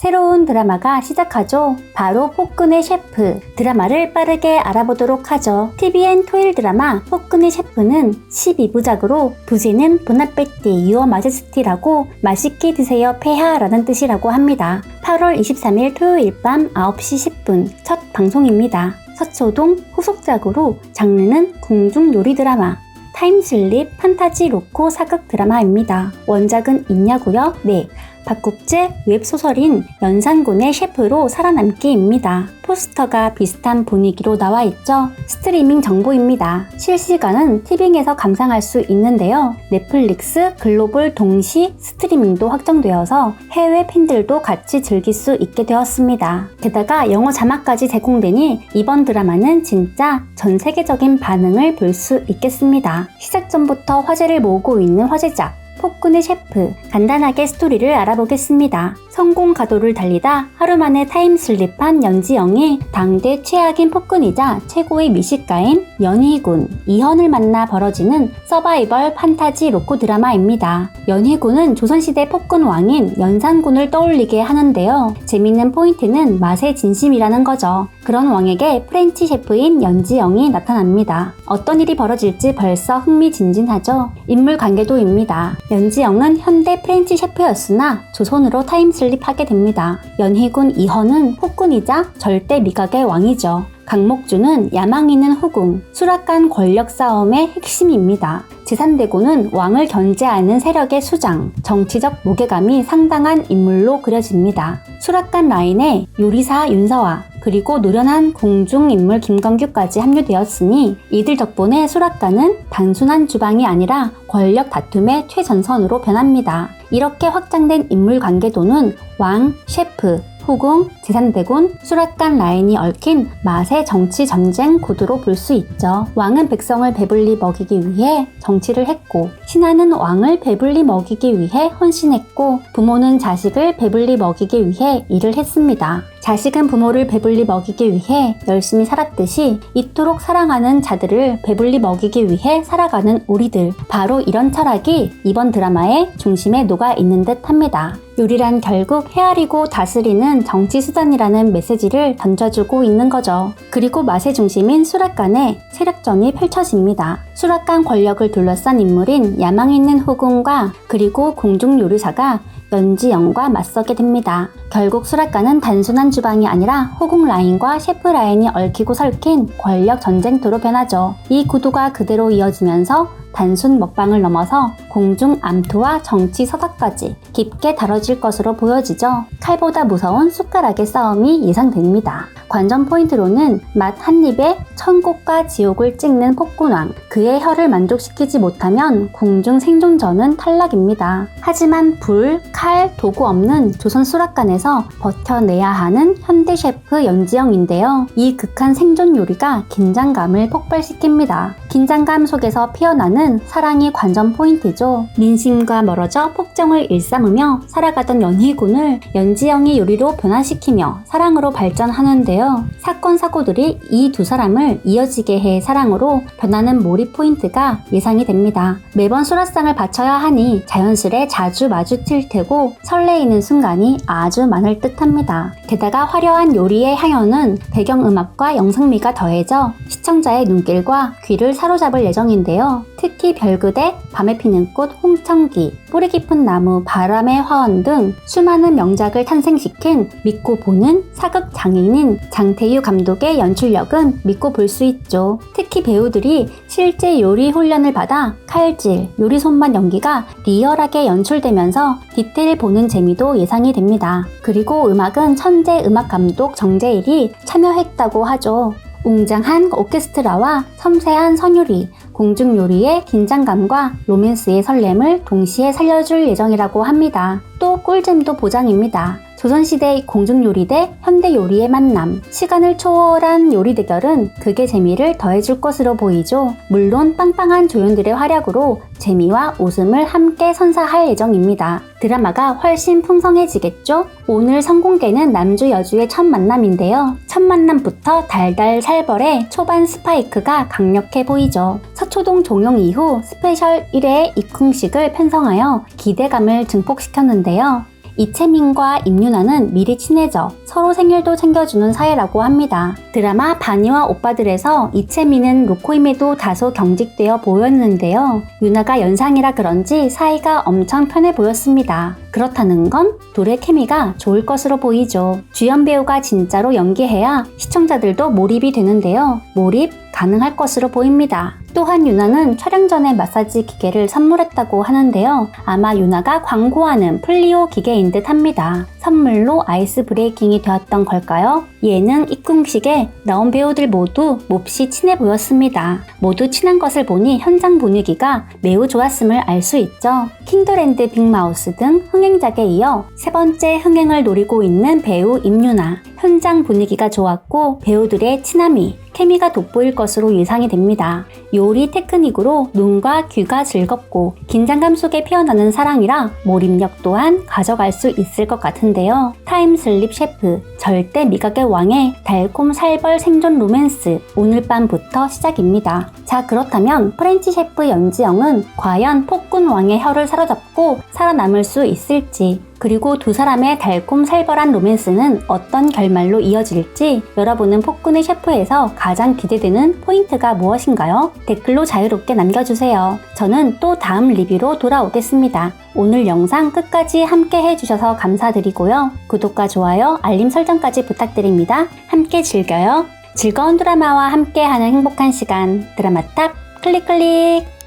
새로운 드라마가 시작하죠. 바로 폭군의 셰프. 드라마를 빠르게 알아보도록 하죠. TVN 토일 드라마 폭군의 셰프는 12부작으로 부제는 보나페티 유어 마제스티라고 맛있게 드세요 폐하라는 뜻이라고 합니다. 8월 23일 토요일 밤 9시 10분 첫 방송입니다. 서초동 후속작으로 장르는 궁중 요리 드라마. 타임슬립 판타지 로코 사극 드라마입니다. 원작은 있냐고요? 네. 박국제 웹소설인 연산군의 셰프로 살아남기입니다. 포스터가 비슷한 분위기로 나와 있죠. 스트리밍 정보입니다. 실시간은 티빙에서 감상할 수 있는데요. 넷플릭스 글로벌 동시 스트리밍도 확정되어서 해외 팬들도 같이 즐길 수 있게 되었습니다. 게다가 영어 자막까지 제공되니 이번 드라마는 진짜 전 세계적인 반응을 볼 수 있겠습니다. 시작 전부터 화제를 모으고 있는 화제작 폭군의 셰프 간단하게 스토리를 알아보겠습니다. 성공 가도를 달리다 하루 만에 타임슬립한 연지영이 당대 최악인 폭군이자 최고의 미식가인 연희군 이현을 만나 벌어지는 서바이벌 판타지 로코 드라마입니다. 연희군은 조선시대 폭군 왕인 연산군을 떠올리게 하는데요. 재밌는 포인트는 맛의 진심이라는 거죠. 그런 왕에게 프렌치 셰프인 연지영이 나타납니다. 어떤 일이 벌어질지 벌써 흥미진진하죠. 인물 관계도입니다. 연지영은 현대 프렌치 셰프였으나 조선으로 타임슬립하게 됩니다. 연희군 이헌은 폭군이자 절대 미각의 왕이죠. 강목주는 야망 있는 후궁, 수락관 권력 싸움의 핵심입니다. 제3대군은 왕을 견제하는 세력의 수장, 정치적 무게감이 상당한 인물로 그려집니다. 수락관 라인에 요리사 윤서와 그리고 노련한 궁중 인물 김광규까지 합류되었으니 이들 덕분에 수락관은 단순한 주방이 아니라 권력 다툼의 최전선으로 변합니다. 이렇게 확장된 인물 관계도는 왕, 셰프, 후궁, 제3대군, 수락관 라인이 얽힌 맛의 정치 전쟁 구도로 볼 수 있죠. 왕은 백성을 배불리 먹이기 위해 정치를 했고, 신하는 왕을 배불리 먹이기 위해 헌신했고, 부모는 자식을 배불리 먹이기 위해 일을 했습니다. 자식은 부모를 배불리 먹이기 위해 열심히 살았듯이 이토록 사랑하는 자들을 배불리 먹이기 위해 살아가는 우리들. 바로 이런 철학이 이번 드라마의 중심에 녹아 있는 듯 합니다. 요리란 결국 헤아리고 다스리는 정치 수단이라는 메시지를 던져주고 있는 거죠. 그리고 맛의 중심인 수락관에 세력전이 펼쳐집니다. 수락관 권력을 둘러싼 인물인 야망 있는 후궁과 그리고 공중 요리사가 연지영과 맞서게 됩니다. 결국 수락관은 단순한 주방이 아니라 호국 라인과 셰프 라인이 얽히고 설킨 권력 전쟁터로 변하죠. 이 구도가 그대로 이어지면서 단순 먹방을 넘어서 공중 암투와 정치 서사까지 깊게 다뤄질 것으로 보여지죠. 칼보다 무서운 숟가락의 싸움이 예상됩니다. 관전 포인트로는 맛 한 입에 천국과 지옥을 찍는 폭군왕, 그의 혀를 만족시키지 못하면 궁중 생존전은 탈락입니다. 하지만 불, 칼, 도구 없는 조선 수락관에서 버텨내야 하는 현대 셰프 연지영인데요. 이 극한 생존 요리가 긴장감을 폭발시킵니다. 긴장감 속에서 피어나는 사랑이 관전 포인트죠. 민심과 멀어져 폭정을 일삼으며 살아가던 연희군을 연지영이 요리로 변화시키며 사랑으로 발전하는데요. 사건 사고들이 이 두 사람을 이어지게 해 사랑으로 변하는 몰입 포인트가 예상이 됩니다. 매번 수라상을 바쳐야 하니 자연스레 자주 마주칠 테고 설레이는 순간이 아주 많을 듯합니다. 게다가 화려한 요리의 향연은 배경음악과 영상미가 더해져 시청자의 눈길과 귀를 사로잡을 예정인데요. 특히 별그대, 밤에 피는 꽃, 홍청기, 뿌리 깊은 나무, 바람의 화원 등 수많은 명작을 탄생시킨 믿고 보는 사극 장인인 장태유 감독의 연출력은 믿고 볼 수 있죠. 특히 배우들이 실제 요리 훈련을 받아 칼질, 요리 손맛 연기가 리얼하게 연출되면서 디테일 보는 재미도 예상이 됩니다. 그리고 음악은 천재 음악 감독 정재일이 참여했다고 하죠. 웅장한 오케스트라와 섬세한 선율이 공중 요리의 긴장감과 로맨스의 설렘을 동시에 살려줄 예정이라고 합니다. 또 꿀잼도 보장입니다. 조선시대 공중 요리 대 현대 요리의 만남, 시간을 초월한 요리 대결은 극의 재미를 더해줄 것으로 보이죠. 물론 빵빵한 조연들의 활약으로 재미와 웃음을 함께 선사할 예정입니다. 드라마가 훨씬 풍성해지겠죠? 오늘 선공개는 남주 여주의 첫 만남인데요. 첫 만남부터 달달 살벌의 초반 스파이크가 강력해 보이죠. 서초동 종용 이후 스페셜 1회 입흥식을 편성하여 기대감을 증폭시켰는데요. 이채민과 임윤아는 미리 친해져 서로 생일도 챙겨주는 사이라고 합니다. 드라마 바니와 오빠들에서 이채민은 로코임에도 다소 경직되어 보였는데요. 유나가 연상이라 그런지 사이가 엄청 편해 보였습니다. 그렇다는 건 둘의 케미가 좋을 것으로 보이죠. 주연 배우가 진짜로 연기해야 시청자들도 몰입이 되는데요. 몰입 가능할 것으로 보입니다. 또한 유나는 촬영 전에 마사지 기계를 선물했다고 하는데요. 아마 유나가 광고하는 플리오 기계인 듯 합니다. 선물로 아이스 브레이킹이 되었던 걸까요? 예능 입궁식에 나온 배우들 모두 몹시 친해 보였습니다. 모두 친한 것을 보니 현장 분위기가 매우 좋았음을 알 수 있죠. 킹더랜드 빅마우스 등 흥행작에 이어 세 번째 흥행을 노리고 있는 배우 임유나. 현장 분위기가 좋았고 배우들의 친함이 케미가 돋보일 것으로 예상이 됩니다. 요리 테크닉으로 눈과 귀가 즐겁고 긴장감 속에 피어나는 사랑이라 몰입력 또한 가져갈 수 있을 것 같은 데요. 타임슬립 셰프, 절대 미각의 왕의 달콤 살벌 생존 로맨스 오늘 밤부터 시작입니다. 자 그렇다면 프렌치 셰프 연지영은 과연 폭군 왕의 혀를 사로잡고 살아남을 수 있을지 그리고 두 사람의 달콤 살벌한 로맨스는 어떤 결말로 이어질지 여러분은 폭군의 셰프에서 가장 기대되는 포인트가 무엇인가요? 댓글로 자유롭게 남겨주세요. 저는 또 다음 리뷰로 돌아오겠습니다. 오늘 영상 끝까지 함께 해주셔서 감사드리고요. 구독과 좋아요, 알림 설정까지 부탁드립니다. 함께 즐겨요. 즐거운 드라마와 함께하는 행복한 시간 드라마탑 클릭 클릭